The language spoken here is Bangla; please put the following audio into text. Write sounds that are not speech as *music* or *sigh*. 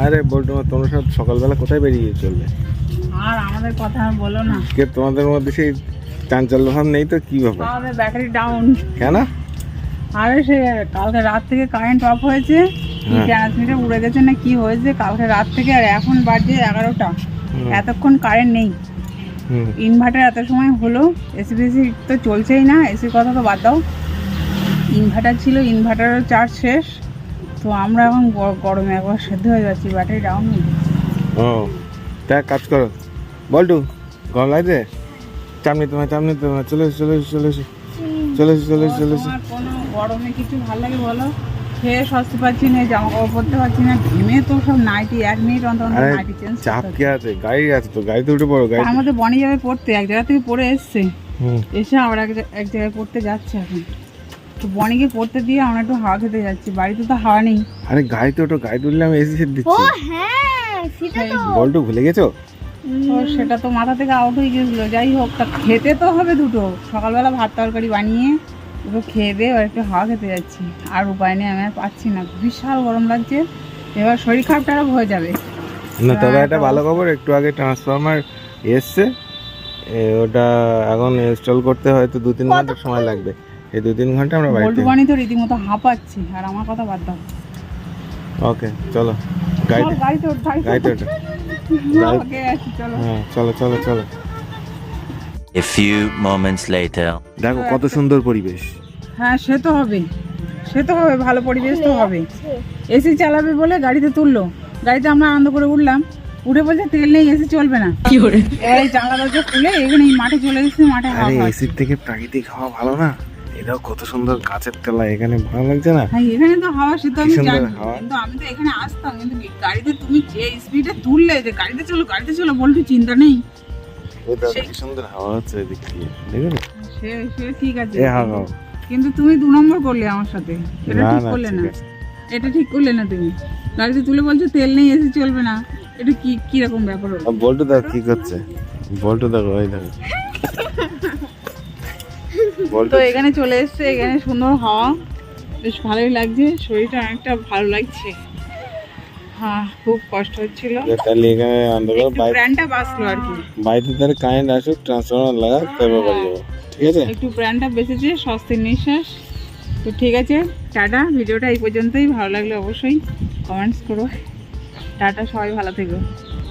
আরে বলতো তোমরা সব সকালবেলা কোথায় বেরিয়ে চলবে? আর আমাদের কথা বলো না। কে তোমাদের মধ্যে সেই চাঞ্চল্য ভাব নেই তো? কি ব্যাপার? আমাদের ব্যাটারি ডাউন কেন? আরে সে কালকে রাত থেকে কারেন্ট অফ হয়েছে। কি হ্যাঁ। ট্রান্সমিটার উড়ে গেছে না কি হয়েছে? কালকে রাত থেকে আর এখন বাজে এগারোটা। এতক্ষণ কারেন্ট নেই। ইনভার্টার এত সময় হলো। এসি বেসি তো চলছেই না। এসির কথা তো বাদ দাও। ইনভার্টার ছিল ইনভার্টারও চার্জ শেষ। তো আমরা এখন গরমে একবার সেদ্ধ হয়ে যাচ্ছি ব্যাটারি ডাউন হয়ে ও তা কাজ করো। বল্টু গরম লাগছে? চামনি তোমার চামনি তোমার চলে এসো চলে এসো চলে এসো। চলে এসো চলে এসো চলে এসো। কোনো গরমে কিছু ভালো লাগে বলো? খেয়ে সস্তে পাচ্ছি না জামা কাপড় পরতে পারছি না ঘেমে তো সব নাইটি এক মিনিট অন্তর অন্তর নাইটি চেঞ্জ চাপ কে আছে? গাড়ি আছে তো গাড়িতে উঠে পড়ো গাড়ি মধ্যে বনি যাবে পড়তে এক জায়গা থেকে পড়ে এসছে। এসে আবার এক জায়গায় পড়তে যাচ্ছে এখন। তো বনিকে পড়তে দিয়ে আমরা একটু হাওয়া খেতে যাচ্ছি। বাড়িতে তো হাওয়া নেই। আরে গাড়িতে ওঠো গাড়িতে উঠলে আমি এসি সেট ও দিচ্ছি হ্যাঁ সেটা তো। বল্টু ভুলে গেছো? তো সেটা তো মাথা থেকে আউট হয়ে গেছিল। যাই হোক তা খেতে তো হবে দুটো। সকালবেলা ভাত তরকারি বানিয়ে দুটো খেয়ে দিয়ে এবার একটু হাওয়া খেতে যাচ্ছি। আর উপায় নেই আমি আর পাচ্ছি না। বিশাল গরম লাগছে। এবার শরীর খারাপ টারাপ হয়ে যাবে। না তবে একটা ভালো খবর একটু আগে ট্রান্সফরমার এসছে। ওটা এখন ইনস্টল করতে হয়তো দু তিন ঘণ্টা সময় লাগবে। এই দু তিন ঘণ্টা আমরা বাড়িতে। তো রীতিমতো হাঁপাচ্ছি আর আমার কথা বাদ দাও। ওকে চলো গাড়িতে গাড়িতে গাড়িতে ওকে, *laughs* চলো। হ্যাঁ চলো চলো চলো। A few moments later. দেখো কত সুন্দর পরিবেশ। হ্যাঁ সে তো হবে। সে তো হবে ভালো পরিবেশ তো হবে। এসি চালাবে বলে গাড়িতে তুললো। গাড়িতে আমরা আনন্দ করে উঠলাম। উঠে বলছে তেল নেই এসি চলবে না। এবার এই জানলা দরজা খুলে এখানে এই মাঠে চলে এসেছি মাঠে হাওয়া আরে। এসির থেকে প্রাকৃতিক হাওয়া ভালো না? এটাও কত সুন্দর গাছের তলা এখানে ভালো লাগছে না? হ্যাঁ এখানে তো হাওয়া সে তো আমি জানি কিন্তু আমি তো এখানে আসতাম কিন্তু গাড়িতে তুমি যে স্পিডে তুললে যে গাড়িতে চলো গাড়িতে চলো বলটু চিন্তা নেই। সুন্দর হাওয়া হচ্ছে এদিক দিয়ে দেখো সে সে ঠিক আছে। এ হাওয়া। কিন্তু তুমি দু নম্বর করলে আমার সাথে এটা ঠিক করলে না। এটা ঠিক করলে না তুমি। গাড়িতে তুলে বলছো তেল নেই এসে চলবে না। এটা কি কি রকম ব্যাপার হলো? বল্টু দেখো কি করছে? বল্টু দেখো ওই *laughs* দেখো। তো এখানে চলে এসছে এখানে সুন্দর হাওয়া। বেশ ভালোই লাগছে শরীরটা অনেকটা ভালো লাগছে। হ্যাঁ খুব কষ্ট হচ্ছিল। তাহলে এখানে অন্ধকার একটু বাঁচলো আর কি। বাড়িতে তাহলে কারেন্ট আসুক ট্রান্সফরমার লাগা তারপর বাড়ি যাব। ঠিক আছে? একটু প্রাণটা বেঁচেছে স্বস্তির নিঃশ্বাস। তো ঠিক আছে টাটা। ভিডিওটা এই পর্যন্তই। ভালো লাগলে অবশ্যই কমেন্টস করো। টাটা সবাই ভালো থেকো।